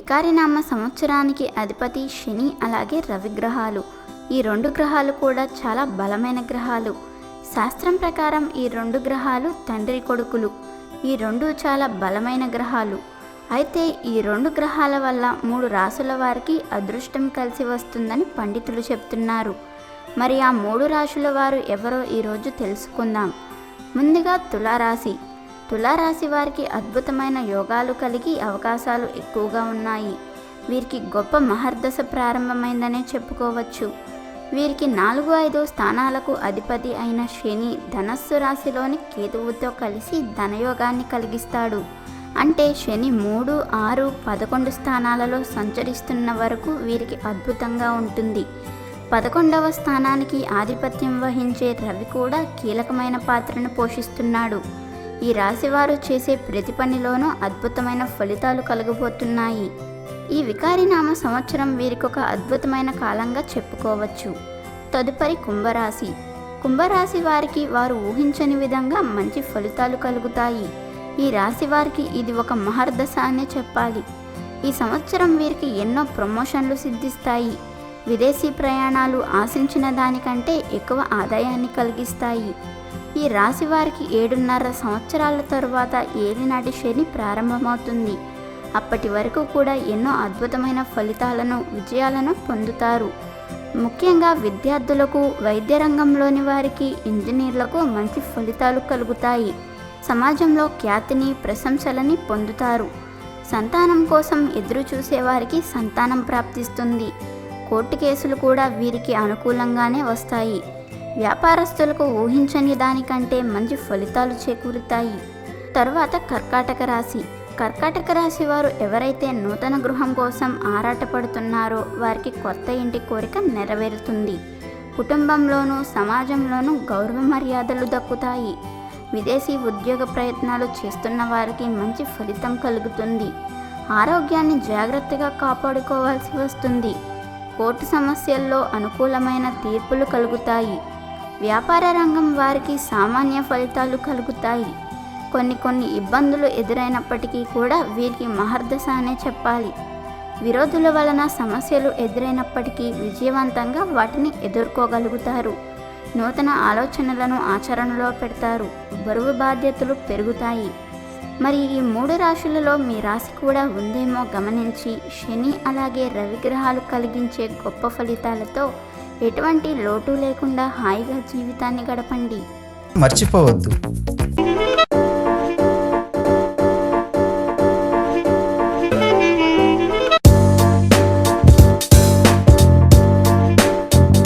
వికారినామ సంవత్సరానికి అధిపతి శని అలాగే రవి గ్రహాలు ఈ రెండు గ్రహాలు కూడా చాలా బలమైన గ్రహాలు. శాస్త్రం ప్రకారం ఈ రెండు గ్రహాలు తండ్రి కొడుకులు. ఈ రెండు చాలా బలమైన గ్రహాలు. అయితే ఈ రెండు గ్రహాల వల్ల మూడు రాసుల వారికి అదృష్టం కలిసి వస్తుందని పండితులు చెప్తున్నారు. మరి ఆ మూడు రాశుల వారు ఎవరో ఈరోజు తెలుసుకుందాం. ముందుగా తులారాశి. తులారాశి వారికి అద్భుతమైన యోగాలు కలిగి అవకాశాలు ఎక్కువగా ఉన్నాయి. వీరికి గొప్ప మహర్దశ ప్రారంభమైందనే చెప్పుకోవచ్చు. వీరికి నాలుగు ఐదు స్థానాలకు అధిపతి అయిన శని ధనస్సు రాశిలోని కేతువుతో కలిసి ధనయోగాన్ని కలిగిస్తాడు. అంటే శని మూడు ఆరు పదకొండు స్థానాలలో సంచరిస్తున్న వరకు వీరికి అద్భుతంగా ఉంటుంది. పదకొండవ స్థానానికి ఆధిపత్యం వహించే రవి కూడా కీలకమైన పాత్రను పోషిస్తున్నాడు. ఈ రాశివారు చేసే ప్రతి పనిలోనూ అద్భుతమైన ఫలితాలు కలగబోతున్నాయి. ఈ వికారినామ సంవత్సరం వీరికొక అద్భుతమైన కాలంగా చెప్పుకోవచ్చు. తదుపరి కుంభరాశి. కుంభరాశి వారికి వారు ఊహించని విధంగా మంచి ఫలితాలు కలుగుతాయి. ఈ రాశి వారికి ఇది ఒక మహర్దశ అనే చెప్పాలి. ఈ సంవత్సరం వీరికి ఎన్నో ప్రమోషన్లు సిద్ధిస్తాయి. విదేశీ ప్రయాణాలు ఆశించిన దానికంటే ఎక్కువ ఆదాయాన్ని కలిగిస్తాయి. ఈ రాశి వారికి ఏడున్నర సంవత్సరాల తరువాత ఏలినాటి శని ప్రారంభమవుతుంది. అప్పటి వరకు కూడా ఎన్నో అద్భుతమైన ఫలితాలను విజయాలను పొందుతారు. ముఖ్యంగా విద్యార్థులకు వైద్య రంగంలోని వారికి ఇంజనీర్లకు మంచి ఫలితాలు కలుగుతాయి. సమాజంలో ఖ్యాతిని ప్రశంసలని పొందుతారు. సంతానం కోసం ఎదురు చూసేవారికి సంతానం ప్రాప్తిస్తుంది. కోర్టు కేసులు కూడా వీరికి అనుకూలంగానే వస్తాయి. వ్యాపారస్తులకు ఊహించని దానికంటే మంచి ఫలితాలు చేకూరుతాయి. తరువాత కర్కాటక రాశి. కర్కాటక రాశి వారు ఎవరైతే నూతన గృహం కోసం ఆరాటపడుతున్నారో వారికి కొత్త ఇంటి కోరిక నెరవేరుతుంది. కుటుంబంలోనూ సమాజంలోనూ గౌరవ మర్యాదలు దక్కుతాయి. విదేశీ ఉద్యోగ ప్రయత్నాలు చేస్తున్న వారికి మంచి ఫలితం కలుగుతుంది. ఆరోగ్యాన్ని జాగ్రత్తగా కాపాడుకోవాల్సి వస్తుంది. కోర్టు సమస్యల్లో అనుకూలమైన తీర్పులు కలుగుతాయి. వ్యాపార రంగం వారికి సామాన్య ఫలితాలు కలుగుతాయి. కొన్ని కొన్ని ఇబ్బందులు ఎదురైనప్పటికీ కూడా వీరికి మహర్దశ అనే చెప్పాలి. విరోధుల వలన సమస్యలు ఎదురైనప్పటికీ విజయవంతంగా వాటిని ఎదుర్కోగలుగుతారు. నూతన ఆలోచనలను ఆచరణలో పెడతారు. బరువు బాధ్యతలు పెరుగుతాయి. మరి ఈ మూడు రాశులలో మీ రాశి కూడా ఉందేమో గమనించి శని అలాగే రవిగ్రహాలు కలిగించే గొప్ప ఫలితాలతో ఎటువంటి లోటు లేకుండా హాయిగా జీవితాన్ని గడపండి. మర్చిపోవద్దు.